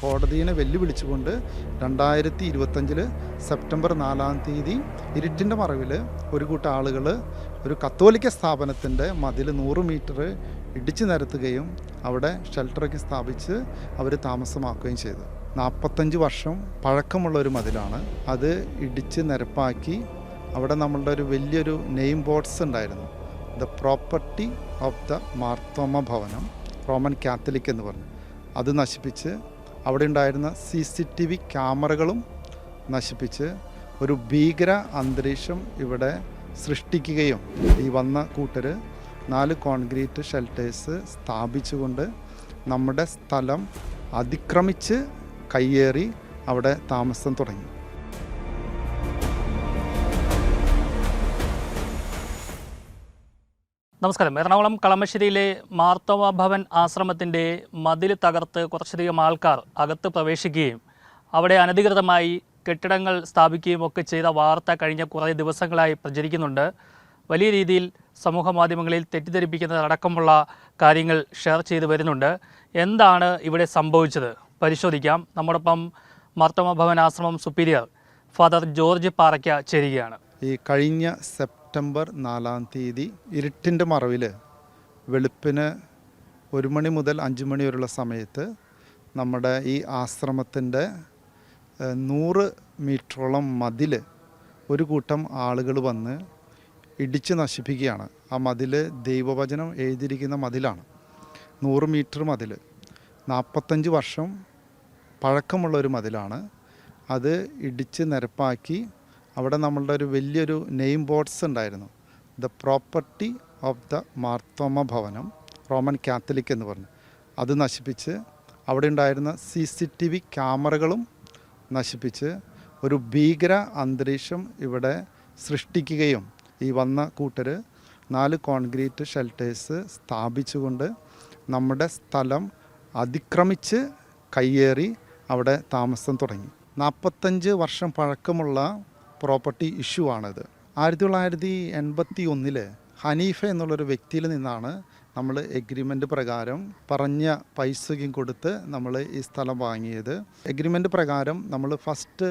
കോടതിയെ വെല്ലുവിളിച്ചുകൊണ്ട് രണ്ടായിരത്തി ഇരുപത്തഞ്ചിൽ സെപ്റ്റംബർ നാലാം തീയതി ഇരുട്ടിന്റെ മറവിൽ ഒരു കൂട്ടം ആളുകൾ ഒരു കത്തോലിക്ക സ്ഥാപനത്തിന്റെ മതിൽ നൂറ് മീറ്റർ ഇടിച്ചു നിരത്തുകയും അവിടെ ഷെൽട്ടറൊക്കെ സ്ഥാപിച്ച് അവർ താമസമാക്കുകയും ചെയ്തു. നാൽപ്പത്തഞ്ച് വർഷം പഴക്കമുള്ള ഒരു മതിലാണ്. അത് ഇടിച്ച് നിരപ്പാക്കി അവിടെ നമ്മളുടെ ഒരു വലിയൊരു നെയിം ബോർഡ്സ് ഉണ്ടായിരുന്നു. The property of the Marthoma Bhavanam Roman Catholic എന്ന് പറഞ്ഞു. അത് നശിപ്പിച്ച് അവിടെ ഉണ്ടായിരുന്ന സി സി ടി വി ക്യാമറകളും നശിപ്പിച്ച് ഒരു ഭീകര അന്തരീക്ഷം ഇവിടെ സൃഷ്ടിക്കുകയും ഈ വന്ന കൂട്ടർ നാല് കോൺക്രീറ്റ് ഷെൽട്ടേഴ്സ് സ്ഥാപിച്ചുകൊണ്ട് നമ്മുടെ സ്ഥലം അതിക്രമിച്ച് കയ്യേറി അവിടെ താമസം തുടങ്ങി. നമസ്കാരം. എറണാകുളം കളമശ്ശേരിയിലെ മാർത്തവ ഭവൻ ആശ്രമത്തിന്റെ മതിൽ തകർത്ത് കുറച്ചധികം ആൾക്കാർ അകത്ത് പ്രവേശിക്കുകയും അവിടെ അനധികൃതമായി കെട്ടിടങ്ങൾ സ്ഥാപിക്കുകയും ഒക്കെ ചെയ്ത വാർത്ത കഴിഞ്ഞ കുറേ ദിവസങ്ങളായി പ്രചരിക്കുന്നുണ്ട്. വലിയ രീതിയിൽ സമൂഹ മാധ്യമങ്ങളിൽ തെറ്റിദ്ധരിപ്പിക്കുന്നതടക്കമുള്ള കാര്യങ്ങൾ ഷെയർ ചെയ്തു വരുന്നുണ്ട്. എന്താണ് ഇവിടെ സംഭവിച്ചത്? പരിശോധിക്കാം. നമ്മോടൊപ്പം മാർത്തവ ഭവൻ ആശ്രമം സുപ്പീരിയർ ഫാദർ ജോർജ് പാറയ്ക്ക ചേരുകയാണ്. ഈ കഴിഞ്ഞ സെപ്റ്റംബർ നാലാം തീയതി ഇരുട്ടിന്റെ മറവിൽ വെളുപ്പിന് ഒരു മണി മുതൽ അഞ്ച് മണി വരെയുള്ള സമയത്ത് നമ്മുടെ ഈ ആശ്രമത്തിന്റെ നൂറ് മീറ്ററോളം മതിൽ ഒരു കൂട്ടം ആളുകൾ വന്ന് ഇടിച്ച് നശിപ്പിക്കുകയാണ്. ആ മതിൽ ദൈവവചനം എഴുതിയിരിക്കുന്ന മതിലാണ്. നൂറ് മീറ്റർ മതിൽ നാൽപ്പത്തഞ്ച് വർഷം പഴക്കമുള്ള ഒരു മതിലാണ്. അത് ഇടിച്ച് നിരപ്പാക്കി അവിടെ നമ്മളുടെ ഒരു വലിയൊരു നെയിം ബോർഡ്സ് ഉണ്ടായിരുന്നു. The property of the Marthoma Bhavanam Roman Catholic എന്ന് പറഞ്ഞു. അത് നശിപ്പിച്ച് അവിടെ ഉണ്ടായിരുന്ന സി സി ടി വി ക്യാമറകളും നശിപ്പിച്ച് ഒരു ഭീകര അന്തരീക്ഷം ഇവിടെ സൃഷ്ടിക്കുകയും ഈ വന്ന കൂട്ടർ നാല് കോൺക്രീറ്റ് ഷെൽട്ടേഴ്സ് സ്ഥാപിച്ചുകൊണ്ട് നമ്മുടെ സ്ഥലം അതിക്രമിച്ച് കയ്യേറി അവിടെ താമസം തുടങ്ങി. നാൽപ്പത്തഞ്ച് വർഷം പഴക്കമുള്ള പ്രോപ്പർട്ടി ഇഷ്യൂ ആണിത്. ആയിരത്തി തൊള്ളായിരത്തി എൺപത്തി ഒന്നിൽ ഹനീഫ എന്നുള്ളൊരു വ്യക്തിയിൽ നിന്നാണ് നമ്മൾ എഗ്രിമെന്റ് പ്രകാരം പറഞ്ഞ പൈസയും കൊടുത്ത് നമ്മൾ ഈ സ്ഥലം വാങ്ങിയത്. എഗ്രിമെന്റ് പ്രകാരം നമ്മൾ ഫസ്റ്റ്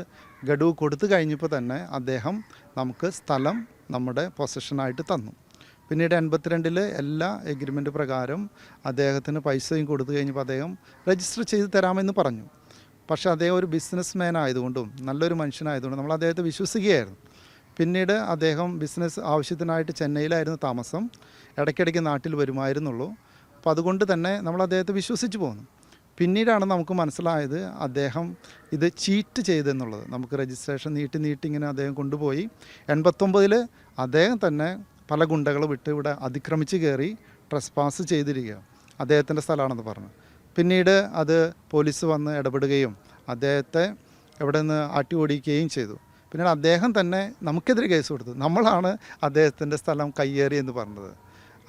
ഗഡു കൊടുത്തു കഴിഞ്ഞപ്പോൾ തന്നെ അദ്ദേഹം നമുക്ക് സ്ഥലം നമ്മുടെ പൊസഷനായിട്ട് തന്നു. പിന്നീട് എൺപത്തിരണ്ടിൽ എല്ലാ എഗ്രിമെന്റ് പ്രകാരം അദ്ദേഹത്തിന് പൈസയും കൊടുത്തു കഴിഞ്ഞപ്പോൾ അദ്ദേഹം രജിസ്റ്റർ ചെയ്ത് തരാമെന്ന് പറഞ്ഞു. പക്ഷേ അദ്ദേഹം ഒരു ബിസിനസ് മാൻ ആയതുകൊണ്ടും നല്ലൊരു മനുഷ്യനായതുകൊണ്ടും നമ്മൾ അദ്ദേഹത്തെ വിശ്വസിക്കുകയായിരുന്നു. പിന്നീട് അദ്ദേഹം ബിസിനസ് ആവശ്യത്തിനായിട്ട് ചെന്നൈയിലായിരുന്നു താമസം. ഇടയ്ക്കിടയ്ക്ക് നാട്ടിൽ വരുമായിരുന്നുള്ളൂ. അപ്പോൾ അതുകൊണ്ട് തന്നെ നമ്മൾ അദ്ദേഹത്തെ വിശ്വസിച്ച് പോകുന്നു പിന്നീടാണ് നമുക്ക് മനസ്സിലായത് അദ്ദേഹം ഇത് ചീറ്റ് ചെയ്തെന്നുള്ളത്. നമുക്ക് രജിസ്ട്രേഷൻ നീട്ടി നീട്ടി ഇങ്ങനെ അദ്ദേഹം കൊണ്ടുപോയി. എൺപത്തൊമ്പതിൽ അദ്ദേഹം തന്നെ പല ഗുണ്ടകൾ വിട്ട് ഇവിടെ അതിക്രമിച്ച് കയറി ട്രസ്പാസ് ചെയ്തിരിക്കുക. അദ്ദേഹത്തിന്റെ സ്ഥലമാണെന്ന് പറഞ്ഞു. പിന്നീട് അത് പോലീസ് വന്ന് ഇടപെടുകയും അദ്ദേഹത്തെ ഇവിടെ നിന്ന് ആട്ടി ഓടിക്കുകയും ചെയ്തു. പിന്നീട് അദ്ദേഹം തന്നെ നമുക്കെതിരെ കേസ് കൊടുത്തു. നമ്മളാണ് അദ്ദേഹത്തിന്റെ സ്ഥലം കയ്യേറി എന്ന് പറഞ്ഞത്.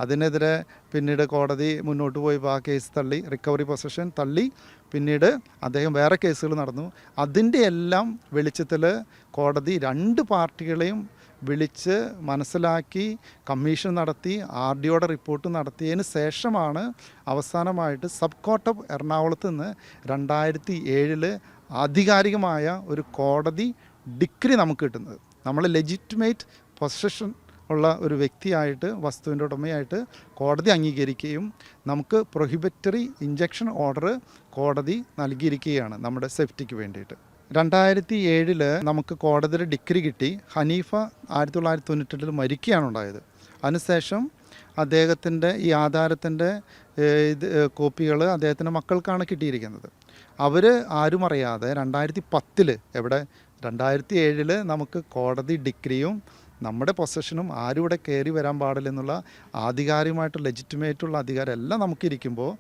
അതിനെതിരെ പിന്നീട് കോടതി മുന്നോട്ട് പോയി ആ കേസ് തള്ളി റിക്കവറി പൊസഷൻ തള്ളി പിന്നീട് അദ്ദേഹം വേറെ കേസുകൾ നടന്നു. അതിന്റെ എല്ലാം വെളിച്ചത്തിൽ കോടതി രണ്ട് പാർട്ടികളെയും വിളിച്ച് മനസ്സിലാക്കി കമ്മീഷൻ നടത്തി ആർ ഡിയോടെ റിപ്പോർട്ട് നടത്തിയതിന് ശേഷമാണ് അവസാനമായിട്ട് സബ് കോർട്ട് ഓഫ് എറണാകുളത്ത് നിന്ന് രണ്ടായിരത്തി ഏഴിൽ ആധികാരികമായ ഒരു കോടതി ഡിഗ്രി നമുക്ക് കിട്ടുന്നത്. നമ്മൾ ലെജിറ്റിമേറ്റ് പൊസഷൻ ഉള്ള ഒരു വ്യക്തിയായിട്ട് വസ്തുവിന്റെ ഉടമയായിട്ട് കോടതി അംഗീകരിക്കുകയും നമുക്ക് പ്രൊഹിബിറ്ററി ഇഞ്ചക്ഷൻ ഓർഡർ കോടതി നൽകിയിരിക്കുകയാണ് നമ്മുടെ സേഫ്റ്റിക്ക് വേണ്ടിയിട്ട്. രണ്ടായിരത്തി ഏഴിൽ നമുക്ക് കോടതിയിൽ ഡിഗ്രി കിട്ടി. ഹനീഫ ആയിരത്തി തൊള്ളായിരത്തി തൊണ്ണൂറ്റെട്ടിൽ മരിക്കുകയാണ് ഉണ്ടായത്. അതിനുശേഷം അദ്ദേഹത്തിന്റെ ഈ ആധാരത്തിന്റെ ഇത് കോപ്പികൾ അദ്ദേഹത്തിന്റെ മക്കൾക്കാണ് കിട്ടിയിരിക്കുന്നത്. അവർ ആരും അറിയാതെ രണ്ടായിരത്തി പത്തിൽ എവിടെ രണ്ടായിരത്തി ഏഴിൽ നമുക്ക് കോടതി ഡിഗ്രിയും നമ്മുടെ പൊസഷനും ആരും ഇവിടെ കയറി വരാൻ പാടില്ലെന്നുള്ള ആധികാരികമായിട്ട് ലെജിറ്റിമേറ്റുള്ള അധികാരം എല്ലാം നമുക്കിരിക്കുമ്പോൾ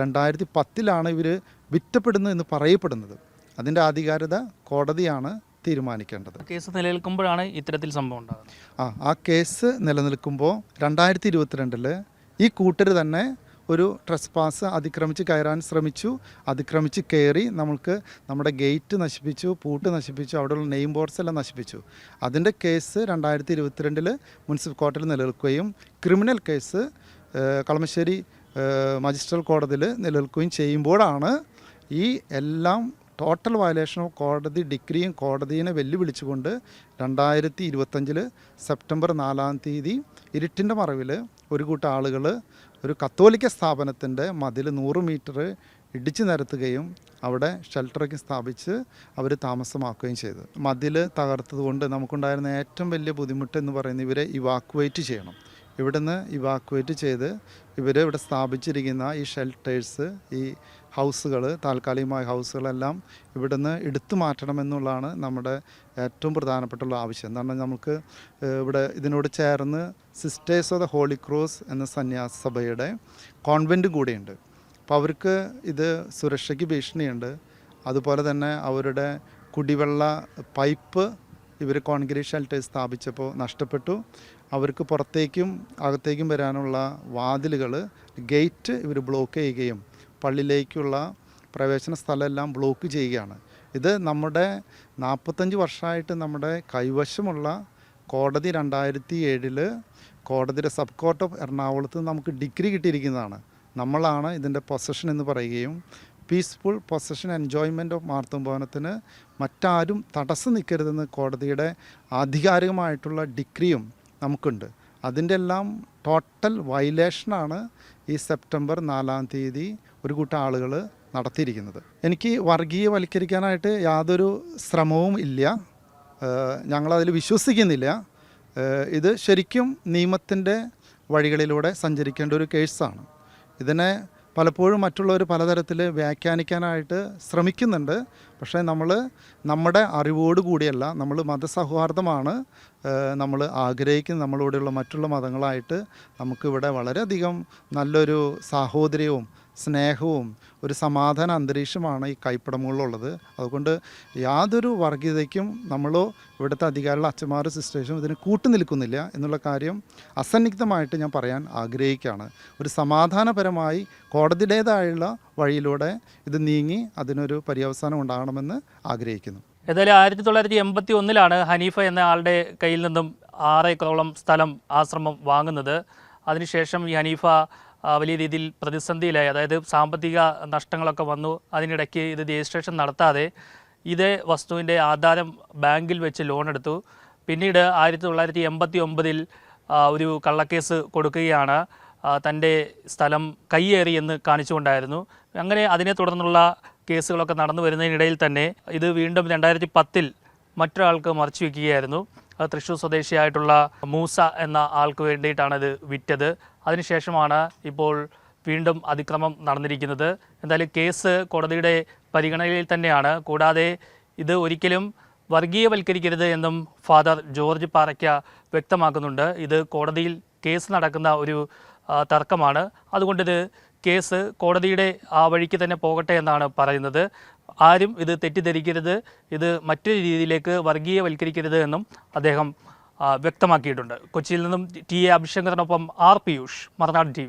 രണ്ടായിരത്തി പത്തിലാണ് ഇവർ വിറ്റപ്പെടുന്നത് എന്ന് പറയപ്പെടുന്നത്. അതിന്റെ ആധികാരികത കോടതിയാണ് തീരുമാനിക്കേണ്ടത്. കേസ് നിലനിൽക്കുമ്പോഴാണ് ഇത്തരത്തിൽ സംഭവം ഉണ്ടാകുന്നത്. ആ ആ കേസ് നിലനിൽക്കുമ്പോൾ രണ്ടായിരത്തി ഇരുപത്തിരണ്ടിൽ ഈ കൂട്ടർ തന്നെ ഒരു ട്രസ്പാസ് അതിക്രമിച്ച് കയറാൻ ശ്രമിച്ചു. അതിക്രമിച്ച് കയറി നമ്മൾക്ക് നമ്മുടെ ഗേറ്റ് നശിപ്പിച്ചു പൂട്ട് നശിപ്പിച്ചു അവിടെയുള്ള നെയിം ബോർഡ്സ് എല്ലാം നശിപ്പിച്ചു. അതിന്റെ കേസ് രണ്ടായിരത്തി ഇരുപത്തിരണ്ടിൽ മുനിസിപ്പൽ കോർട്ടിൽ നിലനിൽക്കുകയും ക്രിമിനൽ കേസ് കളമശ്ശേരി മജിസ്ട്രൽ കോടതിയിൽ നിലനിൽക്കുകയും ചെയ്യുമ്പോഴാണ് ഈ എല്ലാം ടോട്ടൽ വയലേഷൻ ഓഫ് കോടതി ഡിഗ്രിയും കോടതിയെ വെല്ലുവിളിച്ചുകൊണ്ട് രണ്ടായിരത്തി ഇരുപത്തഞ്ചിൽ സെപ്റ്റംബർ നാലാം തീയതി ഇരുട്ടിന്റെ മറവിൽ ഒരു കൂട്ടം ആളുകൾ ഒരു കത്തോലിക്ക സ്ഥാപനത്തിന്റെ മതിൽ നൂറ് മീറ്റർ ഇടിച്ചു നിരത്തുകയും അവിടെ ഷെൽട്ടറൊക്കെ സ്ഥാപിച്ച് അവർ താമസമാക്കുകയും ചെയ്തു. മതിൽ തകർത്തതുകൊണ്ട് നമുക്കുണ്ടായിരുന്ന ഏറ്റവും വലിയ ബുദ്ധിമുട്ട് എന്ന് പറയുന്നത് ഇവരെ ഇവാക്വേറ്റ് ചെയ്യണം. ഇവിടുന്ന് ഇവാക്വേറ്റ് ചെയ്ത് ഇവർ ഇവിടെ സ്ഥാപിച്ചിരിക്കുന്ന ഈ ഷെൽട്ടേഴ്സ് ഈ ഹൗസുകൾ താൽക്കാലികമായ ഹൗസുകളെല്ലാം ഇവിടുന്ന് എടുത്തു മാറ്റണമെന്നുള്ളതാണ് നമ്മുടെ ഏറ്റവും പ്രധാനപ്പെട്ടുള്ള ആവശ്യം. എന്താണ് നമുക്ക് ഇവിടെ ഇതിനോട് ചേർന്ന് sisters of the holy cross എന്ന സന്യാസ സഭയുടെ കോൺവെന്റും കൂടെയുണ്ട്. അപ്പോൾ അവർക്ക് ഇത് സുരക്ഷയ്ക്ക് ഭീഷണിയുണ്ട്. അതുപോലെ തന്നെ അവരുടെ കുടിവെള്ള പൈപ്പ് ഇവർ കോൺക്രീറ്റ് ഷെൽട്ടേഴ്സ് സ്ഥാപിച്ചപ്പോൾ നഷ്ടപ്പെട്ടു. അവർക്ക് പുറത്തേക്കും അകത്തേക്കും വരാനുള്ള വാതിലുകൾ ഗേറ്റ് ഇവർ ബ്ലോക്ക് ചെയ്യുകയും പള്ളിയിലേക്കുള്ള പ്രവേശന സ്ഥലമെല്ലാം ബ്ലോക്ക് ചെയ്യുകയാണ്. ഇത് നമ്മുടെ നാൽപ്പത്തഞ്ച് വർഷമായിട്ട് നമ്മുടെ കൈവശമുള്ള കോടതി രണ്ടായിരത്തി ഏഴിൽ കോടതിയുടെ സബ് കോർട്ട് ഓഫ് എറണാകുളത്ത് നമുക്ക് ഡിഗ്രി കിട്ടിയിരിക്കുന്നതാണ്. നമ്മളാണ് ഇതിന്റെ പൊസഷൻ എന്ന് പറയുകയും പീസ്ഫുൾ പൊസഷൻ എൻജോയ്മെന്റ് ഓഫ് മാർത്തുംഭവനത്തിന് മറ്റാരും തടസ്സം നിൽക്കരുതെന്ന് കോടതിയുടെ ആധികാരികമായിട്ടുള്ള ഡിഗ്രിയും നമുക്കുണ്ട്. അതിന്റെ എല്ലാം ടോട്ടൽ വയലേഷനാണ് ഈ സെപ്റ്റംബർ നാലാം തീയതി ഒരു കൂട്ടം ആളുകൾ നടത്തിയിരിക്കുന്നത്. എനിക്ക് വർഗീയവൽക്കരിക്കാനായിട്ട് യാതൊരു ശ്രമവും ഇല്ല. ഞങ്ങളതിൽ വിശ്വസിക്കുന്നില്ല. ഇത് ശരിക്കും നിയമത്തിന്റെ വഴികളിലൂടെ സഞ്ചരിക്കേണ്ട ഒരു കേസാണ്. ഇതിനെ പലപ്പോഴും മറ്റുള്ളവർ പലതരത്തിൽ വ്യാഖ്യാനിക്കാനായിട്ട് ശ്രമിക്കുന്നുണ്ട്. പക്ഷേ നമ്മൾ നമ്മുടെ അറിവോട് കൂടിയല്ല നമ്മൾ മതസൗഹാർദ്ദമാണ് നമ്മൾ ആഗ്രഹിക്കുന്ന നമ്മളോടെയുള്ള മറ്റുള്ള മതങ്ങളായിട്ട് നമുക്കിവിടെ വളരെയധികം നല്ലൊരു സാഹോദര്യവും സ്നേഹവും ഒരു സമാധാന അന്തരീക്ഷമാണ് ഈ കൈപ്പടമുകളിലുള്ളത്. അതുകൊണ്ട് യാതൊരു വർഗീയതയ്ക്കും നമ്മളോ ഇവിടുത്തെ അധികാരികളുടെ അച്ഛന്മാരും സിസ്റ്റേഴ്സും ഇതിന് കൂട്ടു നിൽക്കുന്നില്ല എന്നുള്ള കാര്യം അസന്നിഗ്ധമായിട്ട് ഞാൻ പറയാൻ ആഗ്രഹിക്കുകയാണ്. ഒരു സമാധാനപരമായി കോടതിയുടേതായുള്ള വഴിയിലൂടെ ഇത് നീങ്ങി അതിനൊരു പര്യവസാനം ഉണ്ടാകണമെന്ന് ആഗ്രഹിക്കുന്നു. ഏതായാലും ആയിരത്തി തൊള്ളായിരത്തി എൺപത്തി ഒന്നിലാണ് ഹനീഫ എന്ന ആളുടെ കയ്യിൽ നിന്നും ആറേക്കറോളം സ്ഥലം ആശ്രമം വാങ്ങുന്നത്. അതിനുശേഷം ഈ ഹനീഫ വലിയ രീതിയിൽ പ്രതിസന്ധിയിലായി. അതായത് സാമ്പത്തിക നഷ്ടങ്ങളൊക്കെ വന്നു. അതിനിടയ്ക്ക് ഇത് രജിസ്ട്രേഷൻ നടത്താതെ ഇതേ വസ്തുവിന്റെ ആധാരം ബാങ്കിൽ വെച്ച് ലോൺ എടുത്തു പിന്നീട് ആയിരത്തി തൊള്ളായിരത്തി എൺപത്തി ഒമ്പതിൽ ഒരു കള്ളക്കേസ് കൊടുക്കുകയാണ്. തന്റെ സ്ഥലം കൈയേറി എന്ന് കാണിച്ചുകൊണ്ടായിരുന്നു. അങ്ങനെ അതിനെ തുടർന്നുള്ള കേസുകളൊക്കെ നടന്നു വരുന്നതിനിടയിൽ തന്നെ ഇത് വീണ്ടും രണ്ടായിരത്തി പത്തിൽ മറ്റൊരാൾക്ക് മറച്ചു വയ്ക്കുകയായിരുന്നു തൃശ്ശൂർ സ്വദേശിയായിട്ടുള്ള മൂസ എന്ന ആൾക്ക് വേണ്ടിയിട്ടാണ് ഇത് വിറ്റത്. അതിനുശേഷമാണ് ഇപ്പോൾ വീണ്ടും അതിക്രമം നടന്നിരിക്കുന്നത്. എന്തായാലും കേസ് കോടതിയുടെ പരിഗണനയിൽ തന്നെയാണ്. കൂടാതെ ഇത് ഒരിക്കലും വർഗീയവൽക്കരിക്കരുത് എന്നും ഫാദർ ജോർജ് പാറയ്ക്ക വ്യക്തമാക്കുന്നുണ്ട്. ഇത് കോടതിയിൽ കേസ് നടക്കുന്ന ഒരു തർക്കമാണ്. അതുകൊണ്ട് ഇത് കേസ് കോടതിയുടെ ആ വഴിക്ക് തന്നെ പോകട്ടെ എന്നാണ് പറയുന്നത്. ആരും ഇത് തെറ്റിദ്ധരിക്കരുത്. ഇത് മറ്റൊരു രീതിയിലേക്ക് വർഗീയവൽക്കരിക്കരുത് എന്നും അദ്ദേഹം വ്യക്തമാക്കിയിട്ടുണ്ട്. കൊച്ചിയിൽ നിന്നും ടി എ അഭിശങ്കറിനൊപ്പം ആർ പിയൂഷ് മറുനാട് ടി